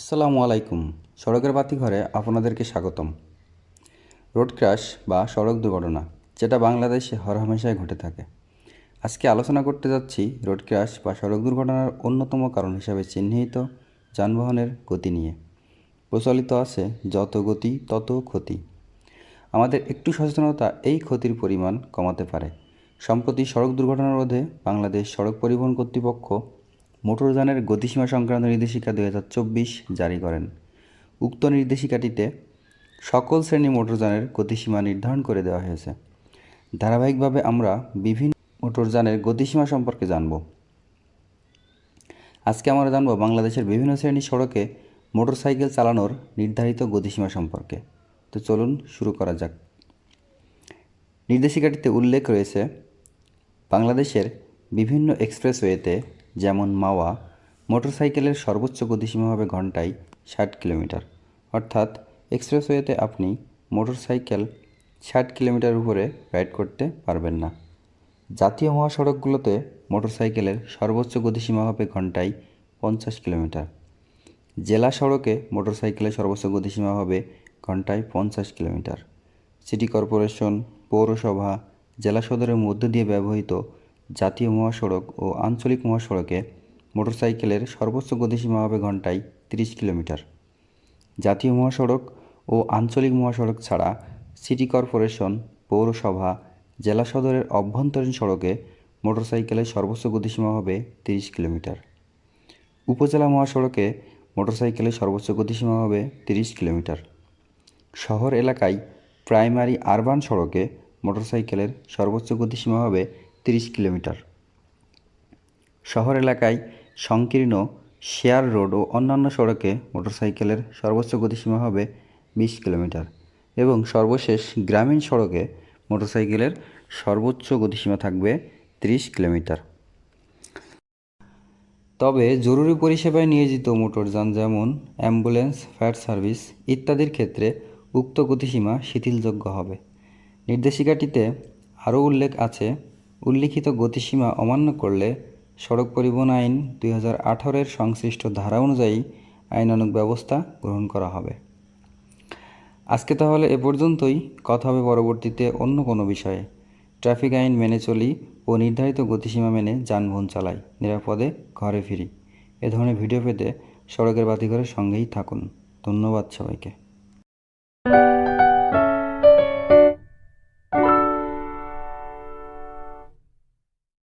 আসসালামু আলাইকুম। সড়কের বাতি ঘরে আপনাদেরকে স্বাগতম। রোড ক্র্যাশ বা সড়ক দুর্ঘটনা, যেটা বাংলাদেশে হরহামেশাই ঘটে থাকে। আজকে আলোচনা করতে যাচ্ছি রোড ক্র্যাশ বা সড়ক দুর্ঘটনার অন্যতম কারণ হিসাবে চিহ্নিত যানবাহনের গতি নিয়ে। প্রচলিত আছে, যত গতি, তত ক্ষতি। আমাদের একটু সচেতনতা এই ক্ষতির পরিমাণ কমাতে পারে। সম্প্রতি সড়ক দুর্ঘটনা রোধে বাংলাদেশ সড়ক পরিবহন কর্তৃপক্ষ মোটরযানের গতিসীমা সংক্রান্ত নির্দেশিকা দুই হাজার চব্বিশ জারি করেন। উক্ত নির্দেশিকাটিতে সকল শ্রেণি মোটরযানের গতিসীমা নির্ধারণ করে দেওয়া হয়েছে। ধারাবাহিকভাবে আমরা বিভিন্ন মোটরযানের গতিসীমা সম্পর্কে জানব। আজকে আমরা জানব বাংলাদেশের বিভিন্ন শ্রেণির সড়কে মোটরসাইকেল চালানোর নির্ধারিত গতিসীমা সম্পর্কে। তো চলুন শুরু করা যাক। নির্দেশিকাটিতে উল্লেখ রয়েছে, বাংলাদেশের বিভিন্ন এক্সপ্রেসওয়েতে যেমন মাওয়া, মোটরসাইকেলের সর্বোচ্চ গতিসীমা হবে ঘন্টায় ষাট কিলোমিটার। অর্থাৎ এক্সপ্রেসওয়েতে আপনি মোটরসাইকেল ষাট কিলোমিটার উপরে রাইড করতে পারবেন না। জাতীয় মহাসড়কগুলোতে মোটরসাইকেলের সর্বোচ্চ গতিসীমা হবে ঘন্টায় পঞ্চাশ কিলোমিটার। জেলা সড়কে মোটরসাইকেলের সর্বোচ্চ গতিসীমা হবে ঘন্টায় পঞ্চাশ কিলোমিটার। সিটি কর্পোরেশন, পৌরসভা, জেলা সদরের মধ্য দিয়ে ব্যবহৃত জাতীয় মহাসড়ক ও আঞ্চলিক মহাসড়কে মোটরসাইকেলের সর্বোচ্চ গতিসীমা হবে ঘন্টায় তিরিশ কিলোমিটার। জাতীয় মহাসড়ক ও আঞ্চলিক মহাসড়ক ছাড়া সিটি কর্পোরেশন, পৌরসভা, জেলা সদরের অভ্যন্তরীণ সড়কে মোটরসাইকেলের সর্বোচ্চ গতিসীমা হবে তিরিশ কিলোমিটার। উপজেলা মহাসড়কে মোটরসাইকেলের সর্বোচ্চ গতিসীমা হবে তিরিশ কিলোমিটার। শহর এলাকায় প্রাইমারি আরবান সড়কে মোটরসাইকেলের সর্বোচ্চ গতিসীমা হবে তিরিশ কিলোমিটার। শহর এলাকায় সংকীর্ণ শেয়ার রোড ও অন্যান্য সড়কে মোটরসাইকেলের সর্বোচ্চ গতিসীমা হবে বিশ কিলোমিটার এবং সর্বশেষ গ্রামীণ সড়কে মোটরসাইকেলের সর্বোচ্চ গতিসীমা থাকবে তিরিশ কিলোমিটার। তবে জরুরি পরিষেবায় নিয়োজিত মোটরযান যেমন অ্যাম্বুলেন্স, ফায়ার সার্ভিস ইত্যাদির ক্ষেত্রে উক্ত গতিসীমা শিথিলযোগ্য হবে। নির্দেশিকাটিতে আরও উল্লেখ আছে উল্লিখিত গতিসীমা অমান্য করলে সড়ক পরিবহন আইন দুই হাজার সংশ্লিষ্ট ধারা অনুযায়ী আইনানুগ ব্যবস্থা গ্রহণ করা হবে। আজকে তাহলে এ পর্যন্তই। কথা হবে পরবর্তীতে অন্য কোনো বিষয়ে। ট্রাফিক আইন মেনে চলি ও নির্ধারিত গতিসীমা মেনে যানবাহন চালাই। নিরাপদে ঘরে ফিরি। এ ধরনের ভিডিও পেতে সড়কের বাতিঘরের সঙ্গেই থাকুন। ধন্যবাদ সবাইকে।